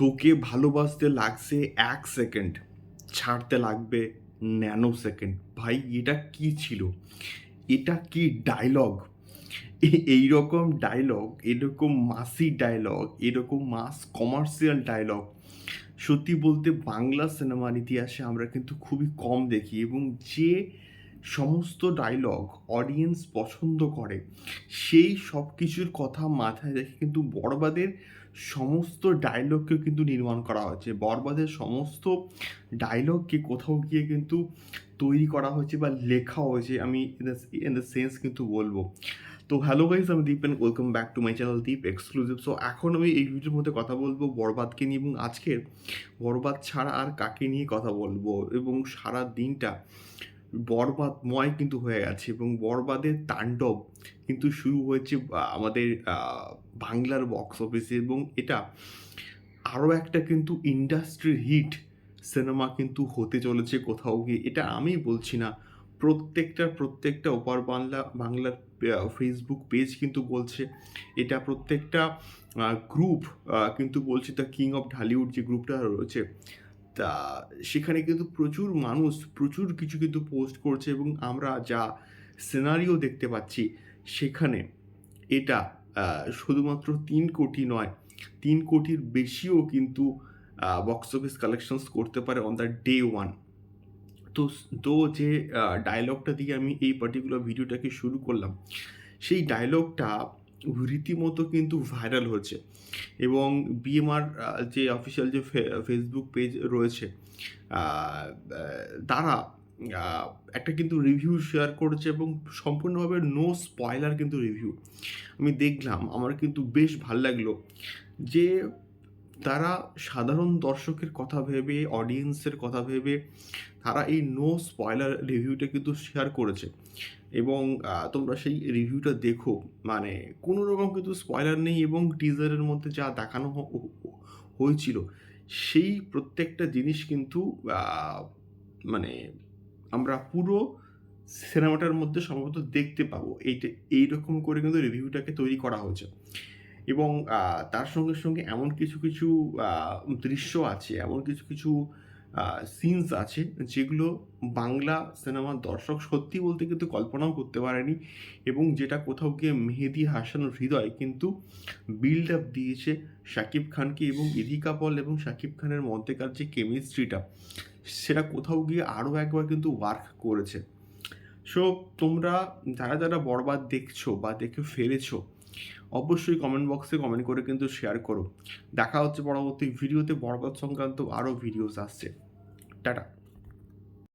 তোকে ভালোবাসতে লাগছে এক সেকেন্ড, ছাড়তে লাগবে ন্যানো সেকেন্ড। ভাই, এটা কি ছিল? এটা কি ডায়লগ এই রকম ডায়লগ এরকম মাসি ডায়লগ এরকম মাস কমার্শিয়াল ডায়লগ সত্যি বলতে বাংলা সিনেমার ইতিহাসে আমরা কিন্তু খুবই কম দেখি এবং যে সমস্ত ডায়লগ অডিয়েন্স পছন্দ করে, সেই সব কিছুর কথা মাথায় রেখে কিন্তু বড়বাদের সমস্ত ডায়লগকে কিন্তু নির্মাণ করা হয়েছে। বরবাদের সমস্ত ডায়লগকে কোথাও গিয়ে কিন্তু তৈরি করা হয়েছে বা লেখা হয়েছে, আমি ইন দ্য সেন্স কিন্তু বলব। তো হ্যালো গাইজ আমি Deep and welcome back to my channel Deep exclusive so এখন আমি এই ভিডিওর মধ্যে কথা বলব বরবাদকে নিয়ে এবং আজকের বরবাদ ছাড়া আর কাকে নিয়ে কথা বলব এবং সারা দিনটা বরবাদময় কিন্তু হয়ে গেছে এবং বরবাদের তাণ্ডব কিন্তু শুরু হয়েছে আমাদের বাংলার বক্স অফিসে এবং এটা আরও একটা কিন্তু ইন্ডাস্ট্রি হিট সিনেমা কিন্তু হতে চলেছে কোথাও গিয়ে। এটা আমি বলছি না, প্রত্যেকটা প্রত্যেকটা ওপার বাংলা, বাংলার ফেসবুক পেজ কিন্তু বলছে। এটা প্রত্যেকটা গ্রুপ কিন্তু বলছে দ্য কিং অফ ঢালিউড যে গ্রুপটা রয়েছে তা সেখানে কিন্তু প্রচুর মানুষ, প্রচুর কিছু কিন্তু পোস্ট করছে এবং আমরা যা সিনারিও দেখতে পাচ্ছি সেখানে এটা শুধুমাত্র তিন কোটি নয়, তিন কোটির বেশিও কিন্তু বক্স অফিস কালেকশনস করতে পারে অন দ্য ডে ওয়ান তো তো যে ডায়লগটা দিয়ে আমি এই পার্টিকুলার ভিডিওটাকে শুরু করলাম, সেই ডায়লগটা রীতিমতো কিন্তু ভাইরাল হচ্ছে এবং বিএমআর যে অফিসিয়াল যে ফেসবুক পেজ রয়েছে তারা একটা কিন্তু রিভিউ শেয়ার করেছে এবং সম্পূর্ণভাবে নো স্পয়লার কিন্তু রিভিউ আমি দেখলাম, আমার কিন্তু বেশ ভালো লাগল যে তারা সাধারণ দর্শকের কথা ভেবে অডিয়েন্সের কথা ভেবে, তারা এই নো স্পয়লার রিভিউটা কিন্তু শেয়ার করেছে। এবং তোমরা সেই রিভিউটা দেখো। মানে কোনো রকম কিন্তু স্পয়লার নেই এবং টিজারের মধ্যে যা দেখানো হয়েছিল, সেই প্রত্যেকটা জিনিস কিন্তু মানে আমরা পুরো সিনেমাটার মধ্যে সম্ভবত দেখতে পাবো। এইটা, এইরকম করে কিন্তু রিভিউটাকে তৈরি করা হয়েছে। এবং তার সঙ্গে সঙ্গে এমন কিছু কিছু দৃশ্য আছে, এমন কিছু কিছু সিনস আছে যেগুলো বাংলা সিনেমার দর্শক সত্যি বলতে কিন্তু কল্পনাও করতে পারেনি এবং যেটা কোথাও গিয়ে মেহেদি হাসান হৃদয় কিন্তু বিল্ড আপ দিয়েছে শাকিব খানকে এবং ইদিকা পল এবং শাকিব খানের মধ্যেকার যে কেমিস্ট্রিটা সেটা কোথাও গিয়ে আরও একবার কিন্তু ওয়ার্ক করেছে। সো তোমরা যারা যারা বরবাদ দেখছ বা দেখে ফেলেছো অবশ্যই কমেন্ট বক্সে কমেন্ট করে কিন্তু শেয়ার করো। দেখা হচ্ছে পরবর্তী ভিডিওতে বরবাদ সংক্রান্ত আরও ভিডিওস আসছে। টাটা।